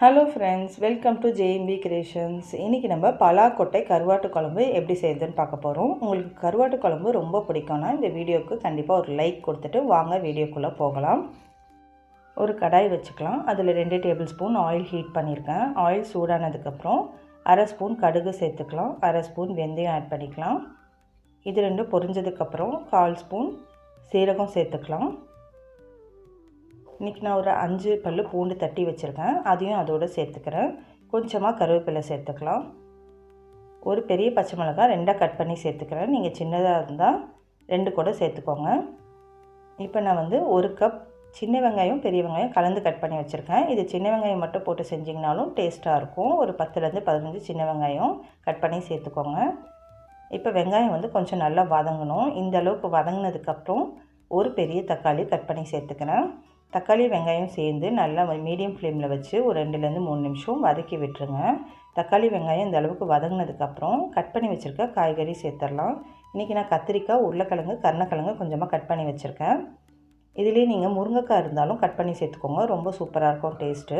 Hello friends welcome to JMB Creations இன்றைக்கி நம்ம பலாக்கொட்டை கருவாட்டு குழம்பு எப்படி செய்யுதுன்னு பார்க்க போகிறோம் உங்களுக்கு கருவாட்டு குழம்பு ரொம்ப பிடிக்கும்னா இந்த வீடியோவுக்கு கண்டிப்பாக ஒரு லைக் கொடுத்துட்டு வாங்க வீடியோக்குள்ளே போகலாம். ஒரு கடாய் வச்சுக்கலாம். அதில் ரெண்டு டேபிள் ஸ்பூன் ஆயில் ஹீட் பண்ணியிருக்கேன் ஆயில் சூடானதுக்கப்புறம் அரை ஸ்பூன் கடுகு சேர்த்துக்கலாம். அரை ஸ்பூன் வெந்தயம் ஆட் பண்ணிக்கலாம். இது ரெண்டும் பொரிஞ்சதுக்கப்புறம் கால் ஸ்பூன் சீரகம் சேர்த்துக்கலாம். இன்றைக்கி நான் ஒரு அஞ்சு பல் பூண்டு தட்டி வச்சுருக்கேன். அதையும் அதோடு சேர்த்துக்கிறேன். கொஞ்சமாக கருவேப்பிலை சேர்த்துக்கலாம். ஒரு பெரிய பச்சை மிளகாய் ரெண்டாக கட் பண்ணி சேர்த்துக்கிறேன். நீங்கள் சின்னதாக இருந்தால் ரெண்டு கூட சேர்த்துக்கோங்க. இப்போ நான் வந்து ஒரு கப் சின்ன வெங்காயம் பெரிய வெங்காயம் கலந்து கட் பண்ணி வச்சுருக்கேன். இது சின்ன வெங்காயம் மட்டும் போட்டு செஞ்சிங்கனாலும் டேஸ்ட்டாக இருக்கும். ஒரு பத்துலேருந்து பதினஞ்சு சின்ன வெங்காயம் கட் பண்ணி சேர்த்துக்கோங்க. இப்போ வெங்காயம் வந்து கொஞ்சம் நல்லா வதங்கணும். இந்த அளவுக்கு வதங்கினதுக்கப்புறம் ஒரு பெரிய தக்காளி கட் பண்ணி சேர்த்துக்கிறேன். தக்காளி வெங்காயம் சேர்ந்து நல்லா மீடியம் ஃப்ளேமில் வச்சு ஒரு ரெண்டுலேருந்து மூணு நிமிஷம் வதக்கி விட்டுருங்க. தக்காளி வெங்காயம் இந்த அளவுக்கு வதங்கினதுக்கப்புறம் கட் பண்ணி வச்சுருக்க காய்கறி சேர்த்துடலாம் இன்றைக்கி நான் கத்திரிக்காய் உருளைக்கிழங்கு கருணக்கிழங்கு கொஞ்சமாக கட் பண்ணி வச்சுருக்கேன். இதுலேயே நீங்கள் முருங்கைக்காய் இருந்தாலும் கட் பண்ணி சேர்த்துக்கோங்க. ரொம்ப சூப்பராக இருக்கும் டேஸ்ட்டு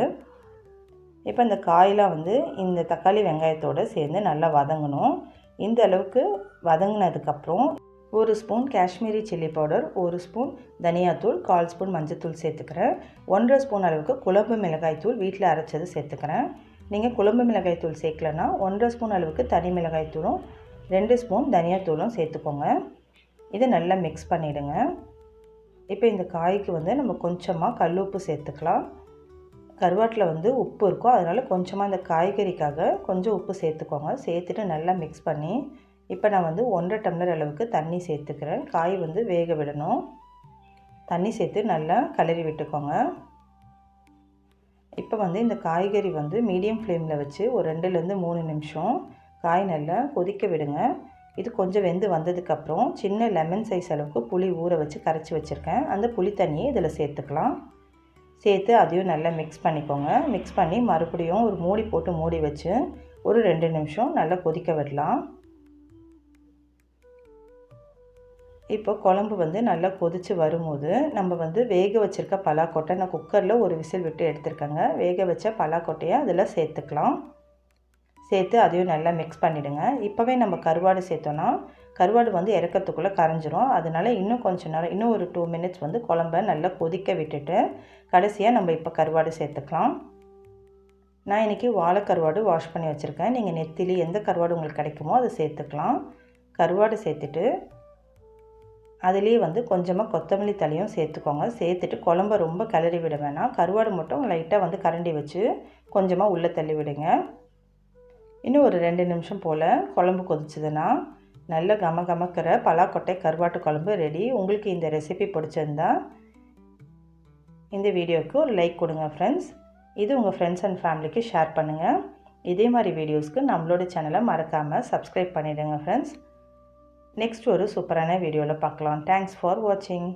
இப்போ இந்த காயெலாம் வந்து இந்த தக்காளி வெங்காயத்தோடு சேர்ந்து நல்லா வதங்கணும். இந்த அளவுக்கு வதங்கினதுக்கப்புறம் ஒரு ஸ்பூன் காஷ்மீரி சில்லி பவுடர் ஒரு ஸ்பூன் தனியாத்தூள் கால் ஸ்பூன் மஞ்சத்தூள் சேர்த்துக்கிறேன். ஒன்றரை ஸ்பூன் அளவுக்கு குழம்பு மிளகாய்த்தூள் வீட்டில் அரைச்சது சேர்த்துக்கிறேன். நீங்கள் குழம்பு மிளகாய்த்தூள் சேர்க்கலன்னா ஒன்றரை ஸ்பூன் அளவுக்கு தனி மிளகாய்த்தூளும் ரெண்டு ஸ்பூன் தனியாத்தூளும் சேர்த்துக்கோங்க. இதை நல்லா மிக்ஸ் பண்ணிவிடுங்க இப்போ இந்த காய்க்கு வந்து நம்ம கொஞ்சமாக கல் உப்பு சேர்த்துக்கலாம். கருவாட்டில் வந்து உப்பு இருக்கும் அதனால் கொஞ்சமாக இந்த காய்கறிக்காக கொஞ்சம் உப்பு சேர்த்துக்கோங்க. சேர்த்துட்டு நல்லா மிக்ஸ் பண்ணி இப்போ நான் வந்து ஒன்றரை டம்ளர் அளவுக்கு தண்ணி சேர்த்துக்கிறேன். காய் வந்து வேக விடணும். தண்ணி சேர்த்து நல்லா கிளறி விட்டுக்கோங்க. இப்போ வந்து இந்த காய்கறி வந்து மீடியம் ஃப்ளேமில் வச்சு ஒரு ரெண்டுலேருந்து மூணு நிமிஷம் காய் நல்லா கொதிக்க விடுங்க. இது கொஞ்சம் வெந்து வந்ததுக்கப்புறம் சின்ன லெமன் சைஸ் அளவுக்கு புளி ஊற வச்சு கரைச்சி வச்சுருக்கேன். அந்த புளி தண்ணியை இதில் சேர்த்துக்கலாம். சேர்த்து அதையும் நல்லா மிக்ஸ் பண்ணிக்கோங்க. மிக்ஸ் பண்ணி மறுபடியும் ஒரு மூடி போட்டு மூடி வச்சு ஒரு ரெண்டு நிமிஷம் நல்லா கொதிக்க விடலாம். இப்போ குழம்பு வந்து நல்லா கொதித்து வரும்போது நம்ம வந்து வேக வச்சுருக்க பலாக்கொட்டை நான் குக்கரில் ஒரு விசில் விட்டு எடுத்துருக்கேங்க. வேக வச்ச பலாக்கொட்டையை அதில் சேர்த்துக்கலாம். சேர்த்து அதையும் நல்லா மிக்ஸ் பண்ணிவிடுங்க இப்போவே நம்ம கருவாடு சேர்த்தோன்னா கருவாடு வந்து இறக்கிறதுக்குள்ளே கரைஞ்சிரும். அதனால் இன்னும் கொஞ்சம் நேரம் இன்னும் ஒரு டூ மினிட்ஸ் வந்து குழம்ப நல்லா கொதிக்க விட்டுட்டு கடைசியாக நம்ம இப்போ கருவாடு சேர்த்துக்கலாம். நான் இன்றைக்கி வாழைக்கருவாடு வாஷ் பண்ணி வச்சுருக்கேன். நீங்கள் நெத்திலி எந்த கருவாடு உங்களுக்கு கிடைக்குமோ அதை சேர்த்துக்கலாம். கருவாடு சேர்த்துட்டு அதுலேயே வந்து கொஞ்சமாக கொத்தமல்லி தலையும் சேர்த்துக்கோங்க. சேர்த்துட்டு குழம்ப ரொம்ப கிளறி விட வேணாம். கருவாடு மட்டும் லைட்டாக வந்து கரண்டி வச்சு கொஞ்சமாக உள்ளே தள்ளி விடுங்க. இன்னும் ஒரு ரெண்டு நிமிஷம் போல் குழம்பு கொதிச்சதுன்னா நல்ல கம கமக்கிற பலாக்கொட்டை கருவாட்டு குழம்பு ரெடி உங்களுக்கு இந்த ரெசிபி பிடிச்சிருந்தா இந்த வீடியோவுக்கு ஒரு லைக் கொடுங்க ஃப்ரெண்ட்ஸ் இது உங்கள் ஃப்ரெண்ட்ஸ் அண்ட் ஃபேமிலிக்கு ஷேர் பண்ணுங்கள் இதே மாதிரி வீடியோஸ்க்கு நம்மளோட சேனலை மறக்காமல் சப்ஸ்கிரைப் பண்ணிவிடுங்க ஃப்ரெண்ட்ஸ் நெக்ஸ்ட் ஒரு சூப்பரான வீடியோவில் பார்க்கலாம். தேங்க்ஸ் ஃபார் வாட்சிங்